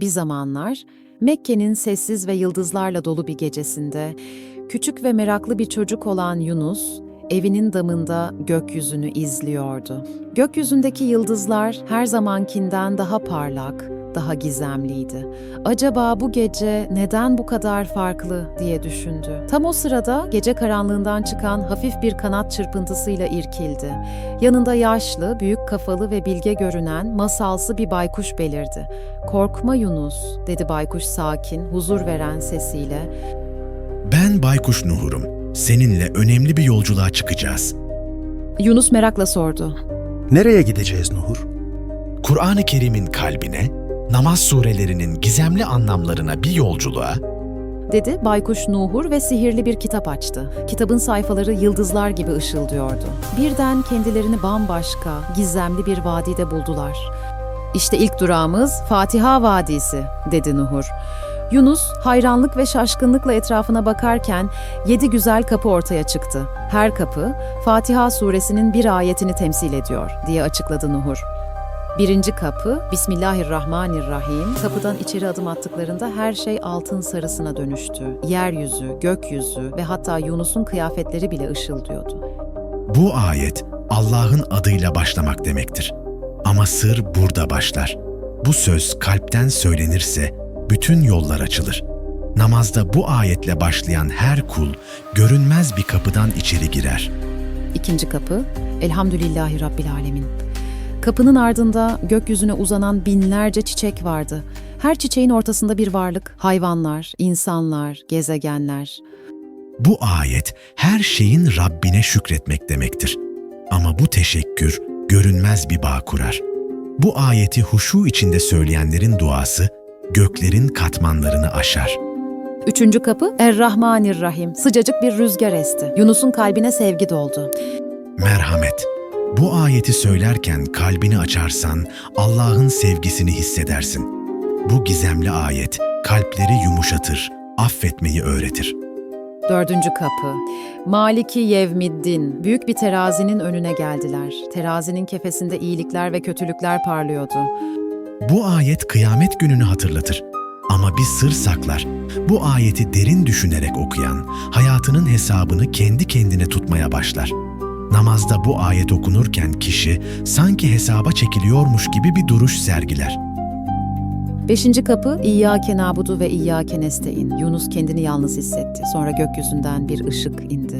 Bir zamanlar Mekke'nin sessiz ve yıldızlarla dolu bir gecesinde küçük ve meraklı bir çocuk olan Yunus evinin damında gökyüzünü izliyordu. Gökyüzündeki yıldızlar her zamankinden daha parlak, daha gizemliydi. Acaba bu gece neden bu kadar farklı diye düşündü. Tam o sırada gece karanlığından çıkan hafif bir kanat çırpıntısıyla irkildi. Yanında yaşlı, büyük kafalı ve bilge görünen masalsı bir baykuş belirdi. "Korkma Yunus," dedi baykuş sakin, huzur veren sesiyle. Ben Baykuş Nuhur'um. Seninle önemli bir yolculuğa çıkacağız. Yunus merakla sordu. Nereye gideceğiz Nuhur? Kur'an-ı Kerim'in kalbine, namaz surelerinin gizemli anlamlarına bir yolculuğa, dedi Baykuş Nuhur ve sihirli bir kitap açtı. Kitabın sayfaları yıldızlar gibi ışıldıyordu. Birden kendilerini bambaşka, gizemli bir vadide buldular. İşte ilk durağımız Fatiha Vadisi, dedi Nuhur. Yunus hayranlık ve şaşkınlıkla etrafına bakarken yedi güzel kapı ortaya çıktı. Her kapı Fatiha suresinin bir ayetini temsil ediyor diye açıkladı Nuhur. Birinci kapı, Bismillahirrahmanirrahim. Kapıdan içeri adım attıklarında her şey altın sarısına dönüştü. Yeryüzü, gökyüzü ve hatta Yunus'un kıyafetleri bile ışıldıyordu. bu ayet Allah'ın adıyla başlamak demektir. Ama sır burada başlar. Bu söz kalpten söylenirse bütün yollar açılır. Namazda bu ayetle başlayan her kul görünmez bir kapıdan içeri girer. İkinci kapı, Elhamdülillahi Rabbil Alemin. Kapının ardında gökyüzüne uzanan binlerce çiçek vardı. Her çiçeğin ortasında bir varlık, hayvanlar, insanlar, gezegenler. Bu ayet her şeyin Rabbine şükretmek demektir. Ama bu teşekkür görünmez bir bağ kurar. Bu ayeti huşu içinde söyleyenlerin duası göklerin katmanlarını aşar. Üçüncü kapı, Er-Rahmanir-Rahim. Sıcacık bir rüzgar esti. Yunus'un kalbine sevgi doldu. Merhamet. Bu ayeti söylerken kalbini açarsan Allah'ın sevgisini hissedersin. Bu gizemli ayet kalpleri yumuşatır, affetmeyi öğretir. Dördüncü kapı. Maliki Yevmiddin. Büyük bir terazinin önüne geldiler. Terazinin kefesinde iyilikler ve kötülükler parlıyordu. Bu ayet kıyamet gününü hatırlatır. Ama bir sır saklar. Bu ayeti derin düşünerek okuyan, hayatının hesabını kendi kendine tutmaya başlar. Namazda bu ayet okunurken kişi sanki hesaba çekiliyormuş gibi bir duruş sergiler. Beşinci kapı İyyâke nabudu ve İyyâke nestein. Yunus kendini yalnız hissetti. Sonra gökyüzünden bir ışık indi.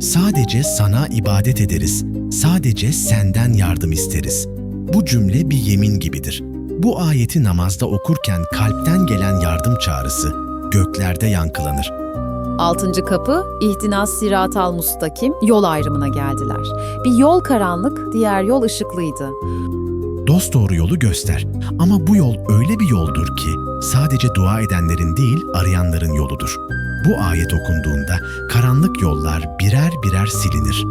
Sadece sana ibadet ederiz, sadece senden yardım isteriz. Bu cümle bir yemin gibidir. Bu ayeti namazda okurken kalpten gelen yardım çağrısı göklerde yankılanır. Altıncı kapı İhtinas Siratal Mustakim yol ayrımına geldiler. Bir yol karanlık, diğer yol ışıklıydı. Dosdoğru yolu göster. Ama bu yol öyle bir yoldur ki sadece dua edenlerin değil arayanların yoludur. Bu ayet okunduğunda karanlık yollar birer birer silinir.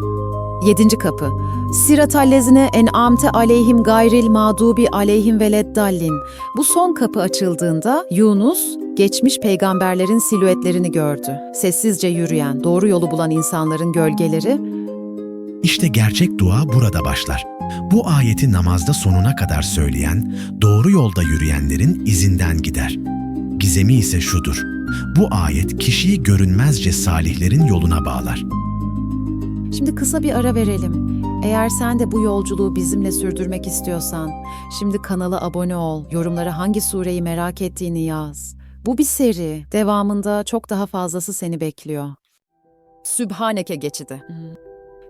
Yedinci kapı. Siratallezine en'amte aleyhim gayril mağdubi aleyhim veleddallin. Bu son kapı açıldığında Yunus geçmiş peygamberlerin silüetlerini gördü. Sessizce yürüyen, doğru yolu bulan insanların gölgeleri İşte gerçek dua burada başlar. Bu ayeti namazda sonuna kadar söyleyen, doğru yolda yürüyenlerin izinden gider. Gizemi ise şudur. Bu ayet kişiyi görünmezce salihlerin yoluna bağlar. Şimdi kısa bir ara verelim. Eğer sen de bu yolculuğu bizimle sürdürmek istiyorsan, şimdi kanala abone ol, yorumlara hangi sureyi merak ettiğini yaz. Bu bir seri, devamında çok daha fazlası seni bekliyor. Sübhaneke geçidi.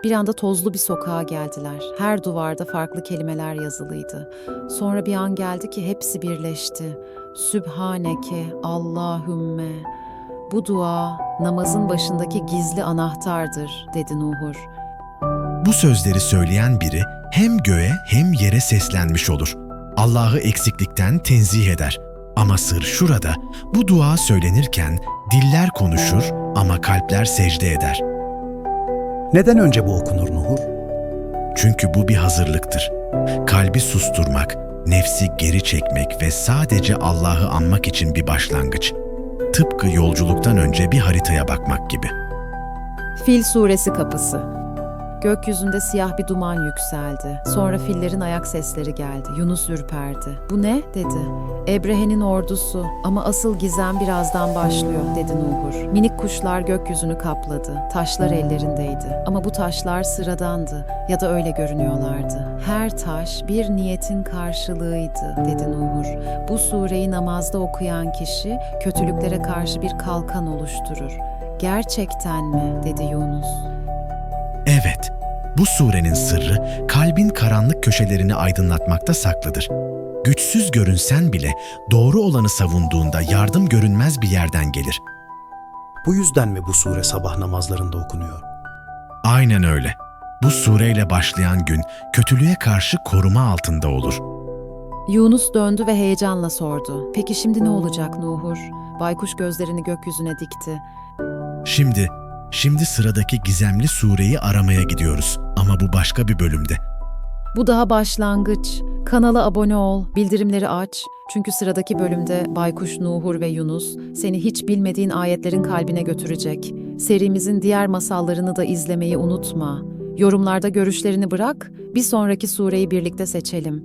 Bir anda tozlu bir sokağa geldiler. Her duvarda farklı kelimeler yazılıydı. Sonra bir an geldi ki hepsi birleşti. Sübhaneke, Allahümme. Bu dua namazın başındaki gizli anahtardır, dedi Nuhur. Bu sözleri söyleyen biri hem göğe hem yere seslenmiş olur. Allah'ı eksiklikten tenzih eder. Ama sır şurada, bu dua söylenirken diller konuşur ama kalpler secde eder. Neden önce bu okunur Nuhur? Çünkü bu bir hazırlıktır. Kalbi susturmak, nefsi geri çekmek ve sadece Allah'ı anmak için bir başlangıç. Tıpkı yolculuktan önce bir haritaya bakmak gibi. Fil Suresi kapısı. Gökyüzünde siyah bir duman yükseldi. Sonra fillerin ayak sesleri geldi. Yunus ürperdi. Bu ne? dedi. Ebrehe'nin ordusu ama asıl gizem birazdan başlıyor dedi Nuhur. Minik kuşlar gökyüzünü kapladı. Taşlar ellerindeydi. Ama bu taşlar sıradandı ya da öyle görünüyorlardı. Her taş bir niyetin karşılığıydı dedi Nuhur. Bu sureyi namazda okuyan kişi kötülüklere karşı bir kalkan oluşturur. Gerçekten mi? dedi Yunus. Evet, bu surenin sırrı kalbin karanlık köşelerini aydınlatmakta saklıdır. Güçsüz görünsen bile doğru olanı savunduğunda yardım görünmez bir yerden gelir. Bu yüzden mi bu sure sabah namazlarında okunuyor? Aynen öyle. Bu sureyle başlayan gün kötülüğe karşı koruma altında olur. Yunus döndü ve heyecanla sordu. Peki şimdi ne olacak Nuhur? Baykuş gözlerini gökyüzüne dikti. Şimdi, şimdi sıradaki gizemli sureyi aramaya gidiyoruz ama bu başka bir bölümde. Bu daha başlangıç. Kanala abone ol, bildirimleri aç. Çünkü sıradaki bölümde Baykuş Nuhur ve Yunus seni hiç bilmediğin ayetlerin kalbine götürecek. Serimizin diğer masallarını da izlemeyi unutma. Yorumlarda görüşlerini bırak, bir sonraki sureyi birlikte seçelim.